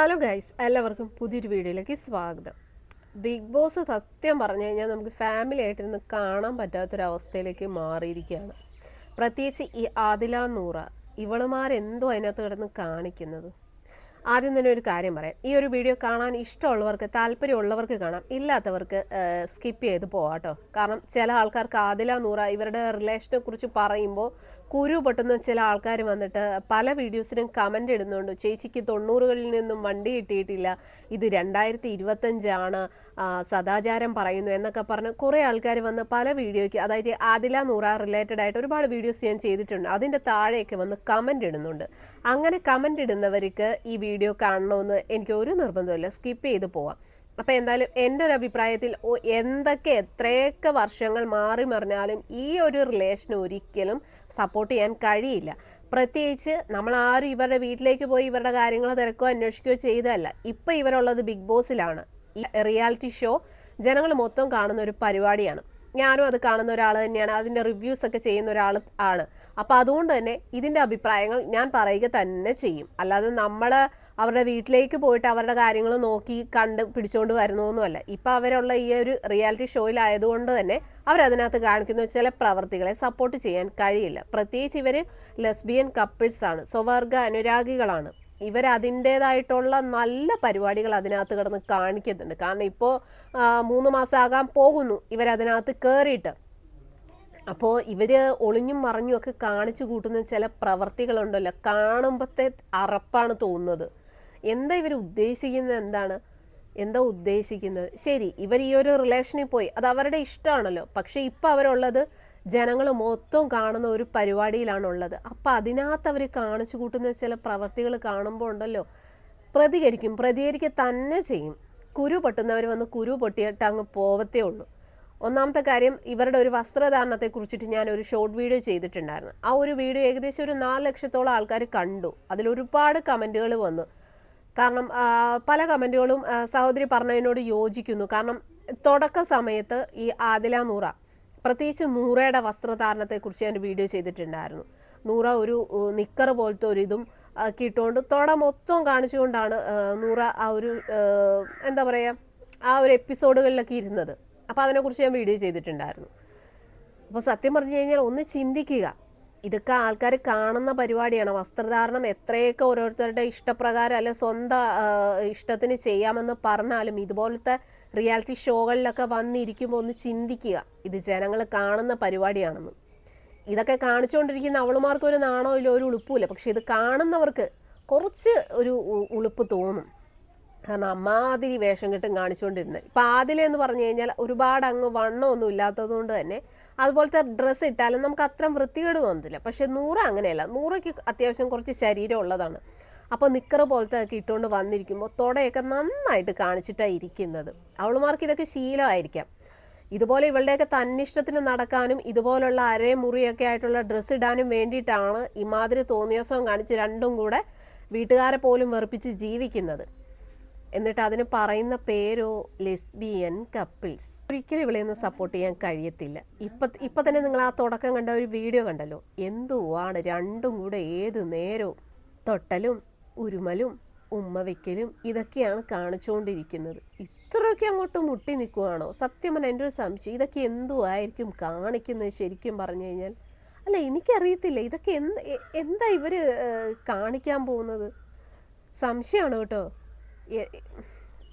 Guys എല്ലാവർക്കും പുതിയൊരു വീഡിയോയിലേക്ക് സ്വാഗതം. ബിഗ് ബോസ് സത്യം പറഞ്ഞു കഴിഞ്ഞാൽ നമുക്ക് ഫാമിലി ആയിട്ടിരുന്ന് കാണാൻ പറ്റാത്തൊരവസ്ഥയിലേക്ക് മാറിയിരിക്കുകയാണ്. പ്രത്യേകിച്ച് ഈ ആദില നൂറ ഇവളുമാരെന്തോ അതിനകത്ത് കിടന്ന് കാണിക്കുന്നത്? ആദ്യം തന്നെ ഒരു കാര്യം പറയാം. ഈ ഒരു വീഡിയോ കാണാൻ ഇഷ്ടമുള്ളവർക്ക് താല്പര്യമുള്ളവർക്ക് കാണാം. ഇല്ലാത്തവർക്ക് സ്കിപ്പ് ചെയ്ത് പോകാം കേട്ടോ കാരണം ചില ആൾക്കാർക്ക് ആദില നൂറ ഇവരുടെ റിലേഷനെ കുറിച്ച് പറയുമ്പോൾ കുരു പൊട്ടുന്ന ചില ആൾക്കാർ വന്നിട്ട് പല വീഡിയോസിനും കമന്റ് ഇടുന്നുണ്ട്. ചേച്ചിക്ക് തൊണ്ണൂറുകളിൽ നിന്നും വണ്ടി കിട്ടിയിട്ടില്ല. ഇത് രണ്ടായിരത്തി ഇരുപത്തഞ്ചാണ് സദാചാരം പറയുന്നു എന്നൊക്കെ പറഞ്ഞ് കുറേ ആൾക്കാർ വന്ന് പല വീഡിയോയ്ക്ക് അതായത് ആദില നൂറ റിലേറ്റഡ് ആയിട്ട് ഒരുപാട് വീഡിയോസ് ഞാൻ ചെയ്തിട്ടുണ്ട്. അതിന്റെ താഴെയൊക്കെ വന്ന് കമന്റ് ഇടുന്നുണ്ട്. അങ്ങനെ കമന്റ് ഇടുന്നവർക്ക് ഈ വീഡിയോ കാണണമെന്ന് എനിക്ക് ഒരു നിർബന്ധമില്ല സ്കിപ്പ് ചെയ്ത് പോവാം. അപ്പോൾ എന്തായാലും എന്റെ ഒരു അഭിപ്രായത്തിൽ എന്തൊക്കെ എത്രയൊക്കെ വർഷങ്ങൾ മാറി മറിഞ്ഞാലും ഈ ഒരു റിലേഷൻ ഒരിക്കലും സപ്പോർട്ട് ചെയ്യാൻ കഴിയില്ല. പ്രത്യേകിച്ച് നമ്മൾ ആരും ഇവരുടെ വീട്ടിലേക്ക് പോയി ഇവരുടെ കാര്യങ്ങൾ തിരക്കുകയോ അന്വേഷിക്കുകയോ ചെയ്തതല്ല. ഇപ്പം ഇവരുള്ളത് ബിഗ് ബോസിലാണ്. ഈ റിയാലിറ്റി ഷോ ജനങ്ങൾ മൊത്തം കാണുന്ന ഒരു പരിപാടിയാണ്. ഞാനും അത് കാണുന്ന ഒരാൾ തന്നെയാണ്. അതിന്റെ റിവ്യൂസ് ഒക്കെ ചെയ്യുന്ന ഒരാൾ ആണ്. അപ്പോൾ അതുകൊണ്ട് തന്നെ ഇതിന്റെ അഭിപ്രായങ്ങൾ ഞാൻ പറയുക തന്നെ ചെയ്യും. അല്ലാതെ നമ്മൾ അവരുടെ വീട്ടിലേക്ക് പോയിട്ട് അവരുടെ കാര്യങ്ങൾ നോക്കി കണ്ട് പിടിച്ചുകൊണ്ട് വരുന്നതൊന്നുമല്ല ഇപ്പോൾ അവരുള്ള ഈ ഒരു റിയാലിറ്റി ഷോയിലായതുകൊണ്ട് തന്നെ അവരതിനകത്ത് കാണിക്കുന്ന ചില പ്രവർത്തികളെ സപ്പോർട്ട് ചെയ്യാൻ കഴിയില്ല. പ്രത്യേകിച്ച് ഇവർ ലെസ്ബിയൻ കപ്പിൾസാണ് സ്വവർഗ അനുരാഗികളാണ്. ഇവർ അതിന്റേതായിട്ടുള്ള നല്ല പരിപാടികൾ അതിനകത്ത് കിടന്ന് കാണിക്കുന്നുണ്ട്. കാരണം ഇപ്പോൾ മൂന്ന് മാസമാകാൻ പോകുന്നു ഇവരതിനകത്ത് കയറിയിട്ട് അപ്പോൾ ഇവർ ഒളിഞ്ഞും മറിഞ്ഞും ഒക്കെ കാണിച്ചു കൂട്ടുന്ന ചില പ്രവർത്തികളുണ്ടല്ലോ. കാണുമ്പോഴത്തെ അറപ്പാണ് തോന്നുന്നത്. എന്താ ഇവർ ഉദ്ദേശിക്കുന്നത്? എന്താണ്? എന്താ ഉദ്ദേശിക്കുന്നത്? ശരി ഇവർ ഈ ഒരു റിലേഷനിൽ പോയി. അത് അവരുടെ ഇഷ്ടമാണല്ലോ. പക്ഷേ ഇപ്പം അവരുള്ളത് ജനങ്ങൾ മൊത്തം കാണുന്ന ഒരു പരിപാടിയിലാണുള്ളത്. അപ്പം അതിനകത്ത് അവർ കാണിച്ചു കൂട്ടുന്ന ചില പ്രവർത്തികൾ കാണുമ്പോൾ ഉണ്ടല്ലോ പ്രതികരിക്കും പ്രതികരിക്കുക തന്നെ ചെയ്യും. കുരു പൊട്ടുന്നവർ വന്ന് കുരു പൊട്ടിയിട്ട് അങ്ങ് പോവത്തേ ഉള്ളൂ. ഒന്നാമത്തെ കാര്യം ഇവരുടെ ഒരു വസ്ത്രധാരണത്തെ കുറിച്ചിട്ട് ഞാൻ ഒരു ഷോർട്ട് വീഡിയോ ചെയ്തിട്ടുണ്ടായിരുന്നു. ആ ഒരു വീഡിയോ ഏകദേശം ഒരു നാല് ലക്ഷത്തോളം ആൾക്കാർ കണ്ടു. അതിലൊരുപാട് കമന്റുകൾ വന്നു. കാരണം പല കമന്റുകളും സഹോദരി പറഞ്ഞതിനോട് യോജിക്കുന്നു. കാരണം തുടക്ക സമയത്ത് ഈ ആദില നൂറ പ്രത്യേകിച്ച് നൂറയുടെ വസ്ത്രധാരണത്തെക്കുറിച്ച് ഞാൻ വീഡിയോ ചെയ്തിട്ടുണ്ടായിരുന്നു. നൂറ ഒരു നിക്കർ പോലത്തെ ഒരു ഇതും കിട്ടുകൊണ്ട് തൊട മൊത്തം കാണിച്ചുകൊണ്ടാണ് നൂറ ആ ഒരു എന്താ പറയുക ആ ഒരു എപ്പിസോഡുകളിലൊക്കെ ഇരുന്നത്. അപ്പോൾ അതിനെക്കുറിച്ച് ഞാൻ വീഡിയോ ചെയ്തിട്ടുണ്ടായിരുന്നു. അപ്പോൾ സത്യം പറഞ്ഞു കഴിഞ്ഞാൽ ഒന്ന് ചിന്തിക്കുക. ഇതൊക്കെ ആൾക്കാർ കാണുന്ന പരിപാടിയാണ്. വസ്ത്രധാരണം എത്രയൊക്കെ ഓരോരുത്തരുടെ ഇഷ്ടപ്രകാരം അല്ലെ സ്വന്തം ഇഷ്ടത്തിന് ചെയ്യാമെന്ന് പറഞ്ഞാലും ഇതുപോലത്തെ റിയാലിറ്റി ഷോകളിലൊക്കെ വന്നിരിക്കുമ്പോൾ ഒന്ന് ചിന്തിക്കുക. ഇത് ജനങ്ങൾ കാണുന്ന പരിപാടിയാണെന്ന്. ഇതൊക്കെ കാണിച്ചുകൊണ്ടിരിക്കുന്ന അവളുമാർക്ക് ഒരു നാണോ ഇല്ല ഒരു ഉളുപ്പുമില്ല പക്ഷെ ഇത് കാണുന്നവർക്ക് കുറച്ച് ഒരു ഉളുപ്പ് തോന്നും. കാരണം അമ്മാതിരി വേഷം കെട്ടും കാണിച്ചുകൊണ്ടിരുന്നത്. ഇപ്പം ആദില എന്ന് പറഞ്ഞു കഴിഞ്ഞാൽ ഒരുപാട് അങ്ങ് വണ്ണമൊന്നും ഇല്ലാത്തത് കൊണ്ട് തന്നെ അതുപോലത്തെ ഡ്രസ്സ് ഇട്ടാലും നമുക്ക് അത്രയും വൃത്തികേട് തോന്നത്തില്ല. പക്ഷെ നൂറ അങ്ങനെയല്ല. നൂറയ്ക്ക് അത്യാവശ്യം കുറച്ച് ശരീരം ഉള്ളതാണ്. അപ്പോൾ നിക്കർ പോലത്തെ ഒക്കെ ഇട്ടുകൊണ്ട് വന്നിരിക്കുമ്പോൾ തുടയൊക്കെ നന്നായിട്ട് കാണിച്ചിട്ടാണ് ഇരിക്കുന്നത്. അവളുമാർക്ക് ഇതൊക്കെ ശീലമായിരിക്കാം. ഇതുപോലെ ഇവളുടെയൊക്കെ തന്നിഷ്ടത്തിന് നടക്കാനും ഇതുപോലുള്ള അരേ മുറിയൊക്കെ ആയിട്ടുള്ള ഡ്രസ്സ് ഇടാനും വേണ്ടിയിട്ടാണ് ഇമാതിരി തോന്നിയസം കാണിച്ച് രണ്ടും കൂടെ വീട്ടുകാരെ പോലും വെറുപ്പിച്ച് ജീവിക്കുന്നത്. എന്നിട്ട് അതിന് പറയുന്ന പേരോ ലെസ്ബിയൻ കപ്പിൾസ്. ഒരിക്കലും ഇവളെയൊന്നും സപ്പോർട്ട് ചെയ്യാൻ കഴിയത്തില്ല. ഇപ്പൊ ഇപ്പൊ തന്നെ നിങ്ങൾ ആ തുടക്കം കണ്ട ഒരു വീഡിയോ കണ്ടല്ലോ. എന്തുവാണ് രണ്ടും കൂടെ ഏത് നേരവും തൊട്ടലും ഉരുമലും ഉമ്മ വെക്കലും ഇതൊക്കെയാണ് കാണിച്ചുകൊണ്ടിരിക്കുന്നത് ഇത്രയൊക്കെ അങ്ങോട്ട് മുട്ടി നിൽക്കുവാണോ സത്യം പറഞ്ഞാൽ എന്റെ ഒരു സംശയം. ഇതൊക്കെ എന്തോ ആയിരിക്കും കാണിക്കുന്നത് ശരിക്കും പറഞ്ഞു കഴിഞ്ഞാൽ? അല്ല എനിക്കറിയത്തില്ല. ഇതൊക്കെ എന്ത് എന്താ ഇവർ കാണിക്കാൻ പോകുന്നത്? സംശയമാണ് കേട്ടോ.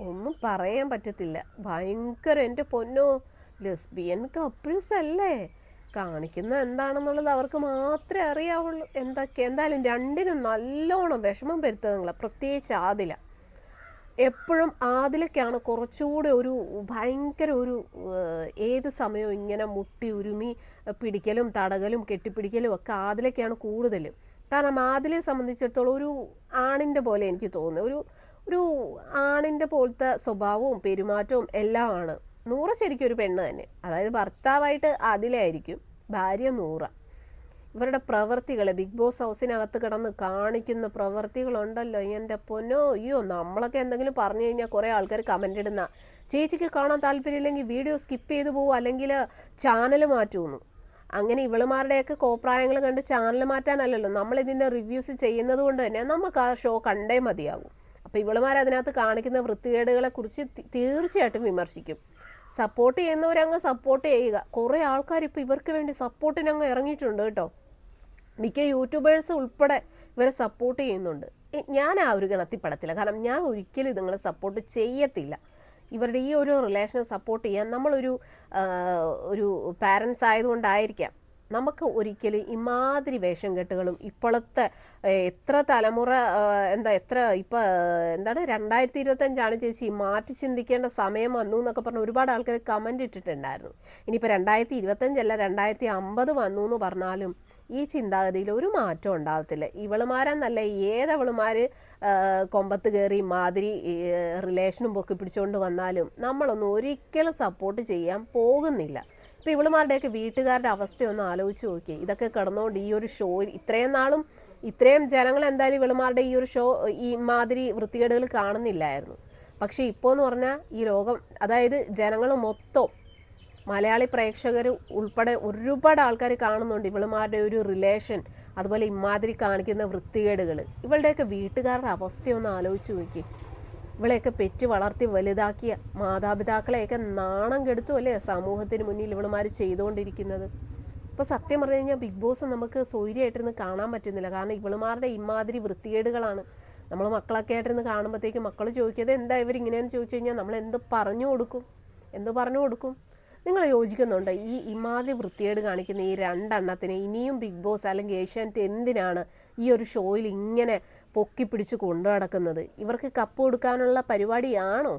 ഒന്നും പറയാൻ പറ്റത്തില്ല. ഭയങ്കര എന്റെ പൊന്നോ ലെസ്ബിയൻ കപ്പിൾസ് അല്ലേ? കാണിക്കുന്ന എന്താണെന്നുള്ളത് അവർക്ക് മാത്രമേ അറിയാവുള്ളൂ. എന്തൊക്കെ എന്തായാലും രണ്ടിനും നല്ലോണം വിഷമം വരുത്തുക നിങ്ങളെ. പ്രത്യേകിച്ച് ആദില. എപ്പോഴും ആദിലൊക്കെയാണ് കുറച്ചുകൂടെ ഒരു ഭയങ്കര ഒരു ഏത് സമയവും ഇങ്ങനെ മുട്ടി ഉരുമി പിടിക്കലും തടകലും കെട്ടിപ്പിടിക്കലും ഒക്കെ ആദിലൊക്കെയാണ് കൂടുതലും. കാരണം ആദിലെ സംബന്ധിച്ചിടത്തോളം ഒരു ആണിന്റെ പോലെ എനിക്ക് തോന്നുന്നു. ഒരു ഒരു ആണിന്റെ പോലത്തെ സ്വഭാവവും പെരുമാറ്റവും എല്ലാം ആണ്. നൂറ ശരിക്കും ഒരു പെണ്ണ് തന്നെ. അതായത് ഭർത്താവായിട്ട് അതിലായിരിക്കും ഭാര്യ നൂറ. ഇവരുടെ പ്രവൃത്തികൾ ബിഗ് ബോസ് ഹൗസിനകത്ത് കിടന്ന് കാണിക്കുന്ന പ്രവൃത്തികളുണ്ടല്ലോ എന്റെ പൊന്നോ. അയ്യോ നമ്മളൊക്കെ എന്തെങ്കിലും പറഞ്ഞു കഴിഞ്ഞാൽ കുറേ ആൾക്കാർ കമന്റ് ഇടുന്ന. ചേച്ചിക്ക് കാണാൻ താല്പര്യമില്ലെങ്കിൽ വീഡിയോ സ്കിപ്പ് ചെയ്തു പോകും അല്ലെങ്കിൽ ചാനൽ മാറ്റുമെന്നു അങ്ങനെ ഇവളുമാരുടെയൊക്കെ കോപ്രായങ്ങൾ കണ്ട് ചാനൽ മാറ്റാനല്ലല്ലോ. നമ്മളിതിന്റെ റിവ്യൂസ് ചെയ്യുന്നത് കൊണ്ട് തന്നെ നമുക്ക് ആ ഷോ കണ്ടേ മതിയാകും അപ്പോൾ ഇവളുമാർ അതിനകത്ത് കാണിക്കുന്ന വൃത്തികേടുകളെ കുറിച്ച് തി- തീർച്ചയായിട്ടും വിമർശിക്കും. സപ്പോർട്ട് ചെയ്യുന്നവരങ്ങ് സപ്പോർട്ട് ചെയ്യുക. കുറേ ആൾക്കാർ ഇപ്പോൾ ഇവർക്ക് വേണ്ടി സപ്പോർട്ടിനങ്ങ് ഇറങ്ങിയിട്ടുണ്ട് കേട്ടോ. മിക്ക യൂട്യൂബേഴ്സ് ഉൾപ്പെടെ ഇവരെ സപ്പോർട്ട് ചെയ്യുന്നുണ്ട്. ഞാൻ ആ ഒരു ഗണത്തിൽപ്പെടത്തില്ല. കാരണം ഞാൻ ഒരിക്കലും ഇതുങ്ങളെ സപ്പോർട്ട് ചെയ്യത്തില്ല. ഇവരുടെ ഈ ഒരു റിലേഷനെ സപ്പോർട്ട് ചെയ്യാൻ നമ്മളൊരു ഒരു പാരൻസ് ആയതുകൊണ്ടായിരിക്കാം. നമുക്ക് ഒരിക്കലും ഇമാതിരി വേഷം കെട്ടുകളും ഇപ്പോഴത്തെ എത്ര തലമുറ എന്താ എത്ര ഇപ്പം എന്താണ് രണ്ടായിരത്തി ഇരുപത്തഞ്ചാണ് ചേച്ചി മാറ്റി ചിന്തിക്കേണ്ട സമയം വന്നു എന്നൊക്കെ പറഞ്ഞ് ഒരുപാട് ആൾക്കാർ കമന്റ് ഇട്ടിട്ടുണ്ടായിരുന്നു. ഇനിയിപ്പോൾ രണ്ടായിരത്തി ഇരുപത്തഞ്ചല്ല രണ്ടായിരത്തി അമ്പത് വന്നു എന്ന് പറഞ്ഞാലും ഈ ചിന്താഗതിയിൽ ഒരു മാറ്റം ഉണ്ടാകത്തില്ല ഇവളുമാരെന്നല്ല ഏതവളുമാർ കൊമ്പത്ത് കയറി മാതിരി റിലേഷനും പൊക്കി പിടിച്ചുകൊണ്ട് വന്നാലും നമ്മളൊന്നും ഒരിക്കലും സപ്പോർട്ട് ചെയ്യാൻ പോകുന്നില്ല. ഇപ്പോൾ ഇവളുമാരുടെയൊക്കെ വീട്ടുകാരുടെ അവസ്ഥയൊന്ന് ആലോചിച്ച് നോക്കി ഇതൊക്കെ കിടന്നുകൊണ്ട് ഈ ഒരു ഷോയിൽ ഇത്രയും നാളും ഇത്രയും ജനങ്ങൾ എന്തായാലും ഇവളുമാരുടെ ഈ ഒരു ഷോ ഈ മാതിരി വൃത്തികേടുകൾ കാണുന്നില്ലായിരുന്നു. പക്ഷേ ഇപ്പോൾ എന്ന് പറഞ്ഞാൽ ഈ ലോകം അതായത് ജനങ്ങൾ മൊത്തം മലയാളി പ്രേക്ഷകർ ഉൾപ്പെടെ ഒരുപാട് ആൾക്കാർ കാണുന്നുണ്ട് ഇവളുമാരുടെ ഒരു റിലേഷൻ അതുപോലെ ഇമാതിരി കാണിക്കുന്ന വൃത്തികേടുകൾ ഇവളുടെയൊക്കെ വീട്ടുകാരുടെ അവസ്ഥയൊന്ന് ആലോചിച്ച് നോക്കി ഇവളെയൊക്കെ പെറ്റ് വളർത്തി വലുതാക്കിയ മാതാപിതാക്കളെയൊക്കെ നാണം കെടുത്തു അല്ലേ സമൂഹത്തിന് മുന്നിൽ ഇവളുമാർ ചെയ്തുകൊണ്ടിരിക്കുന്നത്? ഇപ്പോൾ സത്യം പറഞ്ഞു കഴിഞ്ഞാൽ ബിഗ് ബോസ് നമുക്ക് സൗര്യമായിട്ടിരുന്ന് കാണാൻ പറ്റുന്നില്ല. കാരണം ഇവളുമാരുടെ ഇമാതിരി വൃത്തികേടുകളാണ്. നമ്മൾ മക്കളൊക്കെ ആയിട്ടിരുന്ന് കാണുമ്പോഴത്തേക്കും മക്കൾ ചോദിക്കുന്നത് എന്താ ഇവരിങ്ങനെയെന്ന് ചോദിച്ചു കഴിഞ്ഞാൽ നമ്മൾ എന്ത് പറഞ്ഞു കൊടുക്കും? എന്ത് പറഞ്ഞു കൊടുക്കും? നിങ്ങൾ യോജിക്കുന്നുണ്ട്? ഈ ഇമാതിരി വൃത്തികേട് കാണിക്കുന്ന ഈ രണ്ടെണ്ണത്തിന് ഇനിയും ബിഗ് ബോസ് അല്ലെങ്കിൽ ഏഷ്യാനെറ്റ് എന്തിനാണ് ഈ ഒരു ഷോയിൽ ഇങ്ങനെ പൊക്കി പിടിച്ച് കൊണ്ടു നടക്കുന്നത് ഇവർക്ക് കപ്പ് കൊടുക്കാനുള്ള പരിപാടിയാണോ?